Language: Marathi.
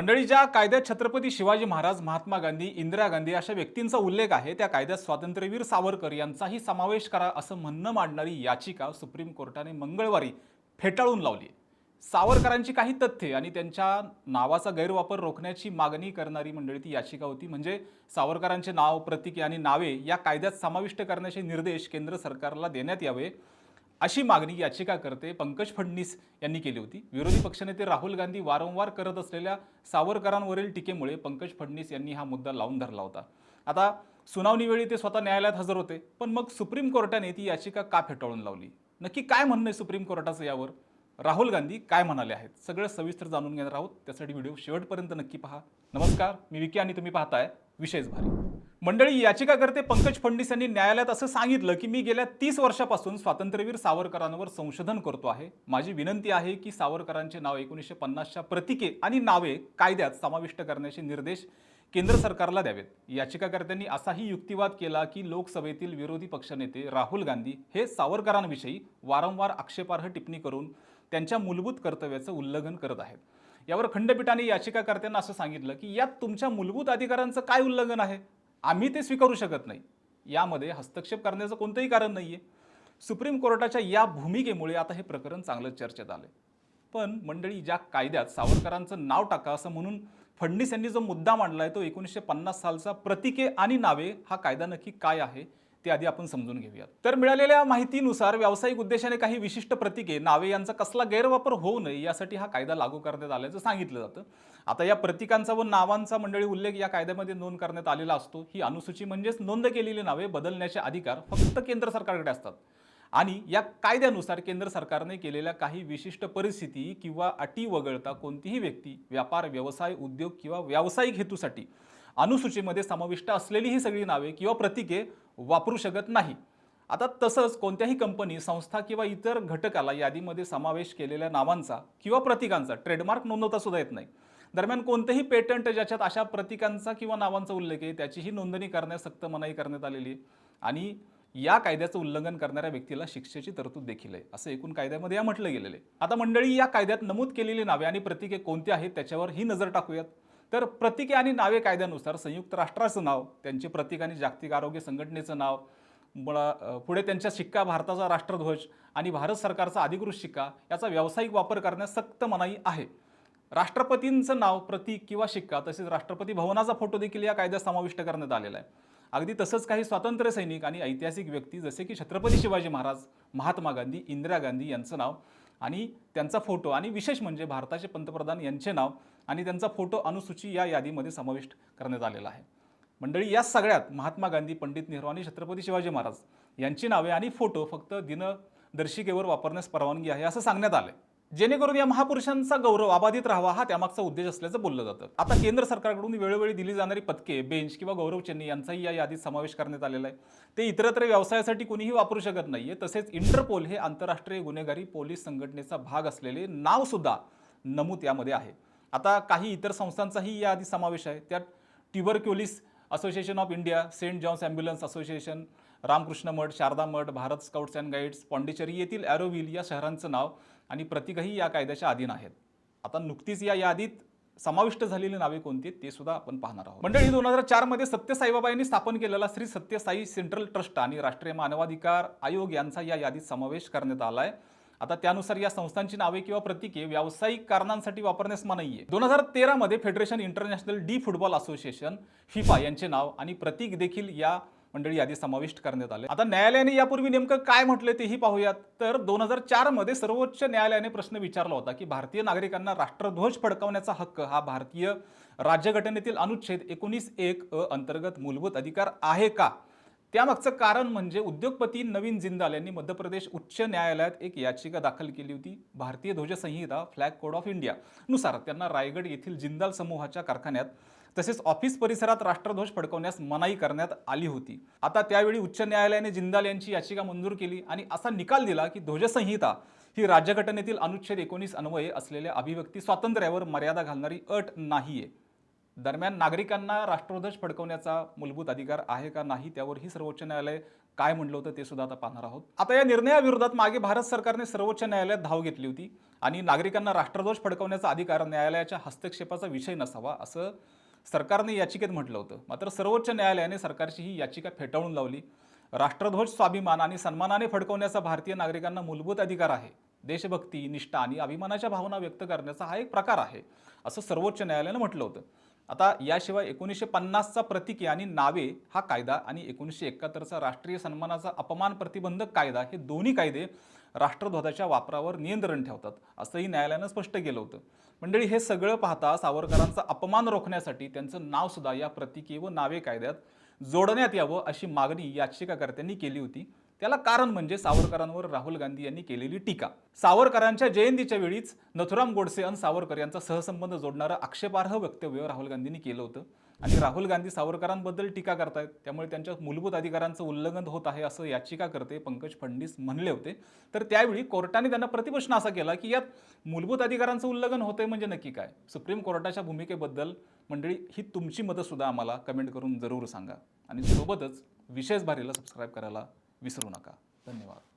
मंडळी ज्या कायद्यात छत्रपती शिवाजी महाराज महात्मा गांधी इंदिरा गांधी अशा व्यक्तींचा उल्लेख आहे. त्या कायद्यात स्वातंत्र्यवीर सावरकर यांचाही समावेश करा असं म्हणणं मांडणारी याचिका सुप्रीम कोर्टाने मंगळवारी फेटाळून लावली सावरकरांची काही तथ्ये आणि त्यांच्या नावाचा गैरवापर रोखण्याची मागणी करणारी मंडळी ती याचिका होती. म्हणजे सावरकरांचे नाव प्रतीके आणि नावे या कायद्यात समाविष्ट करण्याचे निर्देश केंद्र सरकारला देण्यात यावे. अशी मागणी याचिका करते पंकज फडणीस यांनी केली होती. विरोधी पक्षनेते राहुल गांधी वारंवार करत असलेल्या सावरकरांवरील टीकेमुळे पंकज फडणीस यांनी हा मुद्दा लावून धरला होता. आता सुनावणीवेळी ते स्वतः न्यायालयात हजर होते पण मग सुप्रीम कोर्टाने ती याचिका का फेटाळून लावली? नक्की काय म्हणणं आहे सुप्रीम कोर्टाचं यावर? राहुल गांधी काय म्हणाले आहेत? सगळं सविस्तर जाणून घेणार आहोत. त्यासाठी व्हिडिओ शेवटपर्यंत नक्की पहा. नमस्कार मी विकी आणि तुम्ही पाहताय विशेष भारी. मंडळी याचिकाकर्ते पंकज फडणीस यांनी न्यायालयात असं सांगितलं की मी गेल्या तीस वर्षापासून स्वातंत्र्यवीर सावरकरांवर संशोधन करतो आहे. माझी विनंती आहे की सावरकरांचे नाव एकोणीसशे पन्नासच्या प्रतिके आणि नावे कायद्यात समाविष्ट करण्याचे निर्देश केंद्र सरकारला द्यावेत. याचिकाकर्त्यांनी असाही युक्तिवाद केला की लोकसभेतील विरोधी पक्षनेते राहुल गांधी हे सावरकरांविषयी वारंवार आक्षेपार्ह टिप्पणी करून त्यांच्या मूलभूत कर्तव्याचं उल्लंघन करत आहेत. यावर खंडपीठाने याचिकाकर्त्यांना असं सांगितलं की यात तुमच्या मूलभूत अधिकारांचं काय उल्लंघन आहे? आम्ही ते स्वीकारू शकत नाही. यामध्ये हस्तक्षेप करण्याचं कोणतंही कारण नाहीये. सुप्रीम कोर्टाच्या या भूमिकेमुळे आता हे प्रकरण चांगलं चर्चेत आलं पण मंडळी ज्या कायद्यात सावरकरांचं नाव टाका असं म्हणून फडणीस यांनी जो मुद्दा मांडला आहे तो एकोणीसशे पन्नास सालचा प्रतीके आणि नावे हा कायदा नक्की काय आहे? ते आधी आपण समजून घेऊयात. तर मिळालेल्या माहितीनुसार व्यावसायिक उद्देशाने काही विशिष्ट प्रतीके नावे यांचा कसला गैरवापर होऊ नये यासाठी हा कायदा लागू करण्यात आल्याचं सांगितलं जातं. आता या प्रतीकांचा व नावांचा मंडळी उल्लेख या कायद्यामध्ये नोंद करण्यात आलेला असतो. ही अनुसूची म्हणजेच नोंद केलेली नावे बदलण्याचे अधिकार फक्त केंद्र सरकारकडे असतात. आणि या कायद्यानुसार केंद्र सरकारने केलेल्या काही विशिष्ट परिस्थिती किंवा अटी वगळता कोणतीही व्यक्ती व्यापार व्यवसाय उद्योग किंवा व्यावसायिक हेतूसाठी अनुसूचीमध्ये समाविष्ट असलेली ही सगळी नावे किंवा प्रतीके वापरू शकत नाही. आता तसंच कोणत्याही कंपनी संस्था किंवा इतर घटकाला यादीमध्ये समावेश केलेल्या नावांचा किंवा प्रतीकांचा ट्रेडमार्क नोंदवता सुद्धा येत नाही. दरम्यान कोणतेही पेटंट ज्याच्यात अशा प्रतीकांचा किंवा नावांचा उल्लेख आहे त्याचीही नोंदणी करण्यास सक्त मनाई करण्यात आलेली आहे आणि या कायद्याचं उल्लंघन करणाऱ्या व्यक्तीला शिक्षेची तरतूद देखील आहे असं एकूण कायद्यामध्ये या म्हटलं गेलेलं आहे. आता मंडळी या कायद्यात नमूद केलेली नावे आणि प्रतीके कोणती आहेत त्याच्यावर ही नजर टाकूयात. तर प्रतीके आणि नावे कायद्यानुसार संयुक्त राष्ट्राचं नाव त्यांचे प्रतीक आणि जागतिक आरोग्य संघटनेचं नाव पुढे त्यांच्या शिक्का भारताचा राष्ट्रध्वज आणि भारत सरकारचा अधिकृत शिक्का याचा व्यावसायिक वापर करण्यास सक्त मनाई आहे. राष्ट्रपतींचं नाव प्रतीक किंवा शिक्का तसेच राष्ट्रपती भवनाचा फोटो देखील या कायद्यात समाविष्ट करण्यात आलेला आहे. अगदी तसंच काही स्वातंत्र्य सैनिक आणि ऐतिहासिक व्यक्ती जसे की छत्रपती शिवाजी महाराज महात्मा गांधी इंदिरा गांधी यांचं नाव आणि त्यांचा फोटो आणि विशेष म्हणजे भारताचे पंतप्रधान यांचे नाव आणि त्यांचा फोटो अनुसूची या यादीमध्ये समाविष्ट करण्यात आलेला आहे. मंडळी या सगळ्यात महात्मा गांधी पंडित नेहरू आणि छत्रपती शिवाजी महाराज यांची नावे आणि फोटो फक्त दिनदर्शिकेवर वापरण्यास परवानगी आहे असं सांगण्यात आलंय. जेणेकरून या महापुरुषांचा गौरव अबाधित राहावा हा त्यामागचा उद्देश असल्याचं बोललं जातं. आता केंद्र सरकारकडून वेळोवेळी दिली जाणारी पदके बेंच किंवा गौरव चिन्हे यांचाही या यादीत समावेश करण्यात आलेला आहे. ते इतरत्र व्यवसायासाठी कुणीही वापरू शकत नाहीये. तसेच इंटरपोल हे आंतरराष्ट्रीय गुन्हेगारी पोलीस संघटनेचा भाग असलेले नावसुद्धा नमूद यामध्ये आहे. आता काही इतर संस्थांचाही या आधी समावेश आहे. त्यात tuberculosis association of India saint John's ambulance association Ramakrishna Math Sharada Math Bharat scouts and guides Pondicherry येथील ॲरोविल या शहरांचं नाव आणि प्रतीकही या कायद्याच्या अधीन आहेत. आता नुकतीच या यादीत समाविष्ट झालेली नावे कोणती आहेत ते सुद्धा आपण पाहणार आहोत. मंडळी दोन हजार चारमध्ये सत्य साईबाबा यांनी स्थापन केलेला श्री सत्यसाई सेंट्रल ट्रस्ट आणि राष्ट्रीय मानवाधिकार आयोग यांचा या यादीत समावेश करण्यात आला आहे आता त्यानुसार या संस्थांची नावे किंवा प्रतीके व्यावसायिक कारणांसाठी वापरण्यास मनाई आहे. दोन हजार तेरामध्ये federation international de football association FIFA यांचे नाव आणि प्रतीक देखील या मंडळी यादी समाविष्ट करण्यात आले. आता न्यायालयाने यापूर्वी नेमकं काय म्हटलं तेही पाहूयात. तर दोन हजार चारमध्ये सर्वोच्च न्यायालयाने प्रश्न विचारला होता की भारतीय नागरिकांना राष्ट्रध्वज फडकवण्याचा हक्क हा भारतीय राज्यघटनेतील अनुच्छेद एकोणीस एक अ अंतर्गत मूलभूत अधिकार आहे का? त्यामागचं कारण म्हणजे उद्योगपती नवीन जिंदाल यांनी मध्य प्रदेश उच्च न्यायालयात एक याचिका दाखल केली होती भारतीय ध्वजसंहिता फ्लॅग कोड ऑफ इंडिया नुसार त्यांना रायगड येथील जिंदाल समूहाच्या कारखान्यात तसेच ऑफिस परिसरात राष्ट्रध्वज फडकवण्यास मनाई करण्यात आली होती. आता त्यावेळी उच्च न्यायालयाने जिंदाल यांची याचिका मंजूर केली आणि असा निकाल दिला की ध्वजसंहिता ही राज्यघटनेतील अनुच्छेद एकोणीस अन्वये असलेल्या अभिव्यक्ती स्वातंत्र्यावर मर्यादा घालणारी अट नाहीये. दरम्यान नागरिकांना राष्ट्रध्वज फडकवण्याचा मूलभूत अधिकार आहे का नाही त्यावरही सर्वोच्च न्यायालय काय म्हणलं होतं ते सुद्धा आता पाहणार आहोत. आता या निर्णयाविरोधात मागे भारत सरकारने सर्वोच्च न्यायालयात धाव घेतली होती आणि नागरिकांना राष्ट्रध्वज फडकवण्याचा अधिकार न्यायालयाच्या हस्तक्षेपाचा विषय नसावा असं सरकारने याचिकेत म्हटलं होतं. मात्र सर्वोच्च न्यायालयाने सरकारची ही याचिका फेटाळून लावली. राष्ट्रध्वज स्वाभिमान आणि सन्मानाने फडकवण्याचा भारतीय नागरिकांना मूलभूत अधिकार आहे. देशभक्ती निष्ठा आणि अभिमानाच्या भावना व्यक्त करण्याचा हा एक प्रकार आहे असं सर्वोच्च न्यायालयानं म्हटलं होतं. आता याशिवाय एकोणीसशे पन्नासचा प्रतीके आणि नावे हा कायदा आणि एकोणीसशे एकाहत्तरचा राष्ट्रीय सन्मानाचा अपमान प्रतिबंधक कायदा हे दोन्ही कायदे राष्ट्रध्वजाच्या वापरावर नियंत्रण ठेवतात असंही न्यायालयानं स्पष्ट केलं होतं. मंडळी हे सगळं पाहता सावरकरांचा अपमान रोखण्यासाठी त्यांचं नाव सुद्धा या प्रतीके व नावे कायद्यात जोडण्यात यावं अशी मागणी याचिकाकर्त्यांनी केली होती. त्याला कारण म्हणजे सावरकरांवर राहुल गांधी यांनी केलेली टीका. सावरकरांच्या जयंतीच्या वेळीच नथुराम गोडसे आणि सावरकर यांचा सहसंबंध जोडणारं आक्षेपार्ह वक्तव्य राहुल गांधींनी केलं होतं. आणि राहुल गांधी सावरकरांबद्दल टीका करतायत त्यामुळे त्यांच्या मूलभूत अधिकारांचं उल्लंघन होत आहे असं याचिका करते पंकज फडणीस म्हणले होते. तर त्यावेळी कोर्टाने त्यांना प्रतिप्रश्न असा केला की यात मूलभूत अधिकारांचं उल्लंघन होतंय म्हणजे नक्की काय? सुप्रीम कोर्टाच्या भूमिकेबद्दल मंडळी ही तुमची मतंसुद्धा आम्हाला कमेंट करून जरूर सांगा. आणि सोबतच विशेष भारीला सबस्क्राईब करायला विसरू नका धन्यवाद